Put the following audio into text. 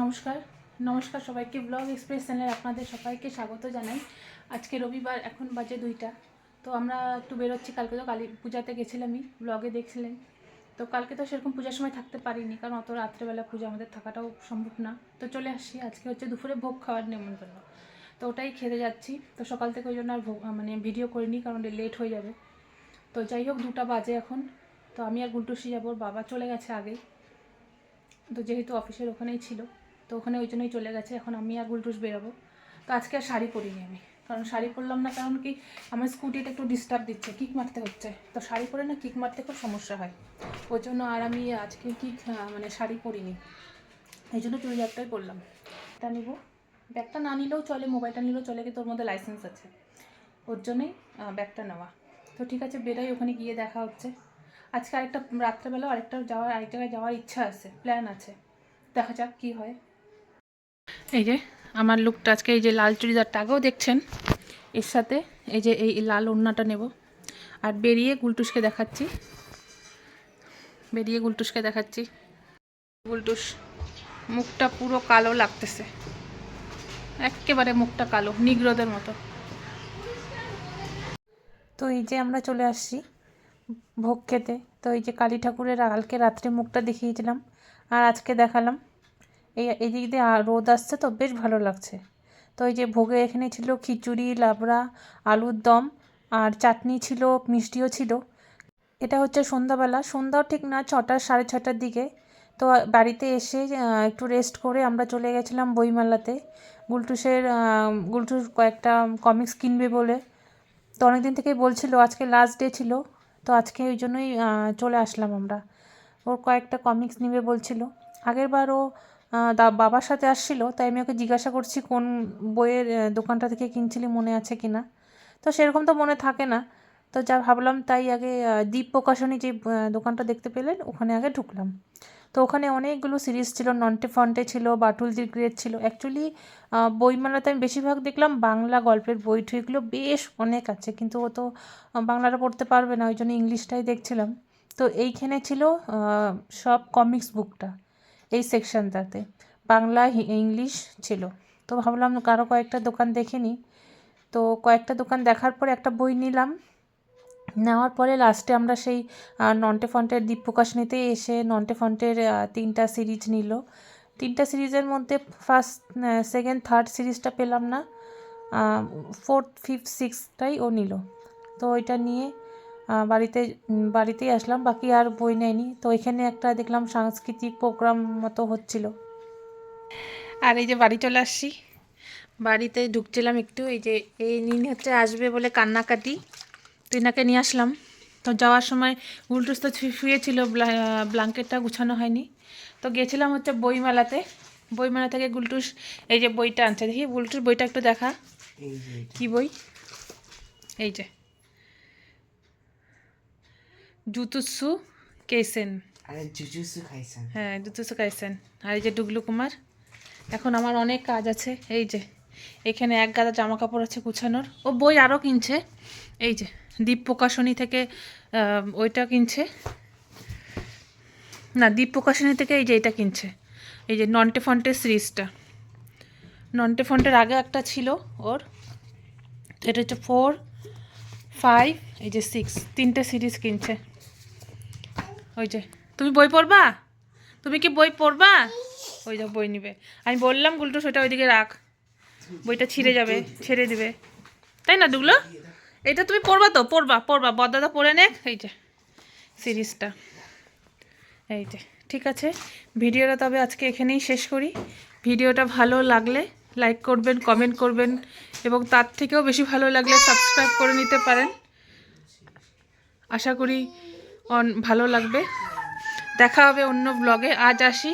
নমস্কার নমস্কার সবাইকে। ব্লগ এক্সপ্রেস চ্যানেলে আপনাদের সবাইকে স্বাগত জানাই। আজকে রবিবার, এখন বাজে দুইটা। তো আমরা একটু বেরোচ্ছি, কালকে তো কালী পূজাতে গেছিলামই, ব্লগে দেখছিলেন। তো কালকে তো সেরকম পূজার সময় থাকতে পারিনি, কারণ অত রাত্রেবেলা পূজা আমাদের থাকাটাও সম্ভব না। তো চলে আসছি, আজকে হচ্ছে দুপুরে ভোগ খাওয়ার নেমন্তন্ন। তো ওটাই খেতে যাচ্ছি। তো সকাল থেকে ওই জন্য আর ভোগ মানে ভিডিও করিনি, কারণ লেট হয়ে যাবে। তো যাই হোক, দুটা বাজে এখন। তো আমি আর গুলটুসি যাব বাবা চলে গেছে আগেই। তো যেহেতু অফিসের ওখানেই ছিল। তো ওখানে ওই জন্যই চলে গেছে। এখন আমি আর গুলটুস বেরোবো। তো আজকে আর শাড়ি পরিনি আমি। কারণ শাড়ি পরলাম না, কারণ কি আমার স্কুটিটা একটু ডিস্টার্ব দিচ্ছে, কিক মারতে হচ্ছে। তো শাড়ি পরে না কিক মারতে খুব সমস্যা হয়। ওই জন্য আর আমি আজকে কিক মানে শাড়ি পরিনি। এই জন্য চুড়িদারটাই পরলাম। এটা নেব। ব্যাগটা না নিলেও চলে, মোবাইলটা নিলেও চলে, কিন্তু ওর মধ্যে লাইসেন্স আছে। ওর জন্যই ব্যাগটা নেওয়া। তো ঠিক আছে, বেরোই, ওখানে গিয়ে দেখা হচ্ছে। আজকে আরেকটা রাত্রেবেলা আরেকটা যাওয়ার আরেক জায়গায় যাওয়ার ইচ্ছা আছে প্ল্যান আছে। দেখা যাক কি হয়। এই যে, আমার লুকটা আজকে এই যে লাল চুড়িদারটা দেখছেন? এর সাথে এই যে এই লাল ওড়নাটা নেব। আর বেরিয়ে গুলটুসকে দেখাচ্ছি। বেরিয়ে গুলটুসকে দেখাচ্ছি। গুলটুস, মুখটা পুরো কালো লাগতেছে। একেবারে মুখটা কালো, নিগ্রোদের মতো। তো এই যে আমরা চলে আসছি ভোগ খেতে। তো এই যে কালী ঠাকুরের কালকে রাত্রে মুখটা দেখিয়েছিলাম। আর আজকে দেখালাম এই এদিক দিয়ে রোদ আসছে তো, বেশ ভালো লাগছে। তো এই যে ভোগে এখানে ছিল খিচুড়ি, লাবড়া, আলুর দম, আর চাটনি ছিল, মিষ্টিও ছিল। এটা হচ্ছে সন্ধ্যাবেলা। সন্ধ্যাও ঠিক না, ছটা, সাড়ে ছটার দিকে। তো বাড়িতে এসে একটু রেস্ট করে আমরা চলে গেছিলাম বইমেলাতে। গুলটুসের গুলটুস কয়েকটা কমিক্স কিনবে বলে। তো অনেকদিন থেকেই বলছিল, আজকে লাস্ট ডে ছিল। তো আজকে ওই জন্যই চলে আসলাম আমরা। ওর কয়েকটা কমিক্স নিবে বলছিল। আগের বার ও দা- বাবার সাথে আসছিল, তাই আমি ওকে জিজ্ঞাসা করছি কোন বইয়ের দোকানটা থেকে কিনছিলি, মনে আছে কি না তো সেরকম তো মনে থাকে না। তো যা ভাবলাম তাই আগে দীপ প্রকাশনী যে দোকানটা দেখতে পেলেন, ওখানে আগে ঢুকলাম। তো ওখানে অনেকগুলো সিরিজ ছিল নন্টে ফন্টে ছিল বাটুলজির গ্রেড ছিল। অ্যাকচুয়ালি বইমেলাতে আমি বেশিরভাগ দেখলাম বাংলা গল্পের বই টইগুলো বেশ অনেক আছে। কিন্তু ও তো বাংলাটা পড়তে পারবে না, ওই জন্য ইংলিশটাই দেখছিলাম। তো এইখানে ছিল সব কমিক্স বুকটা এই সেকশনটাতে বাংলা ইংলিশ ছিল। তো ভাবলাম কারও কয়েকটা দোকান দেখে নিই। তো কয়েকটা দোকান দেখার পরে একটা বই নিলাম। নেওয়ার পরে লাস্টে আমরা সেই নন্টে ফন্টের দ্বীপ প্রকাশনীতে এসে নন্টে ফন্টের তিনটা সিরিজ নিল। তিনটা সিরিজের মধ্যে ফার্স্ট সেকেন্ড থার্ড সিরিজটা পেলাম না। ফোর্থ ফিফথ সিক্সটাই ও নিল। তো ওইটা নিয়ে বাড়িতে বাড়িতেই আসলাম বাকি আর বই নেয়নি। তো এখানে একটা দেখলাম সাংস্কৃতিক প্রোগ্রাম মতো হচ্ছিল। আর এই যে বাড়ি চলে আসছি। বাড়িতে ঢুকছিলাম একটু এই যে এই নিন হচ্ছে আসবে বলে কান্নাকাটি। তো এনাকে নিয়ে আসলাম। তো যাওয়ার সময় উল্টুস তো শুয়েছিল ব্লা- ব্ল্যাঙ্কেটটা গুছানো হয়নি। তো গেছিলাম হচ্ছে বইমেলাতে। বইমেলা থেকে গুলটুস এই যে বইটা আনছে। দেখি গুলটুস বইটা একটু দেখা। এই কি বই? এই যে। জুতুসু কেসেন আরে জুজুসু খাইছেন। হ্যাঁ জুতুসু কাইসেন আর এই যে ডুগলু কুমার এখন আমার অনেক কাজ আছে। এই যে এখানে এক গাদা জামা কাপড় আছে গুছানোর। ও বই আরও কিনছে। এই যে দীপ প্রকাশনী থেকে ওইটা কিনছে। না দীপ প্রকাশনী থেকে এই যে এটা কিনছে। এই যে নন্টে ফন্টের সিরিজটা। নন্টে ফন্টের আগে একটা ছিল ওর। তো এটা হচ্ছে ফোর ফাইভ এই যে সিক্স তিনটে সিরিজ কিনছে। ওই যে, তুমি বই পড়বা? তুমি কি বই পড়বা? ওই যে বই নিবে। আমি বললাম, গুলটু, সেটা ওইদিকে রাখ। বইটা ছিঁড়ে যাবে, ছেড়ে দিবে। তাই না, দুগুলো? এটা তুমি পড়বা তো? পড়বা পড়বা। বদাদা পড়ে নে এই যে, সিরিজটা। এই যে, ঠিক আছে। ভিডিওটা তবে আজকে এখানেই শেষ করি। ভিডিওটা ভালো লাগলে লাইক করবেন, কমেন্ট করবেন, এবং তার থেকেও বেশি ভালো লাগলে সাবস্ক্রাইব করে নিতে পারেন। আশা করি ভালো লাগবে। দেখা হবে অন্য ব্লগে আজ আসি।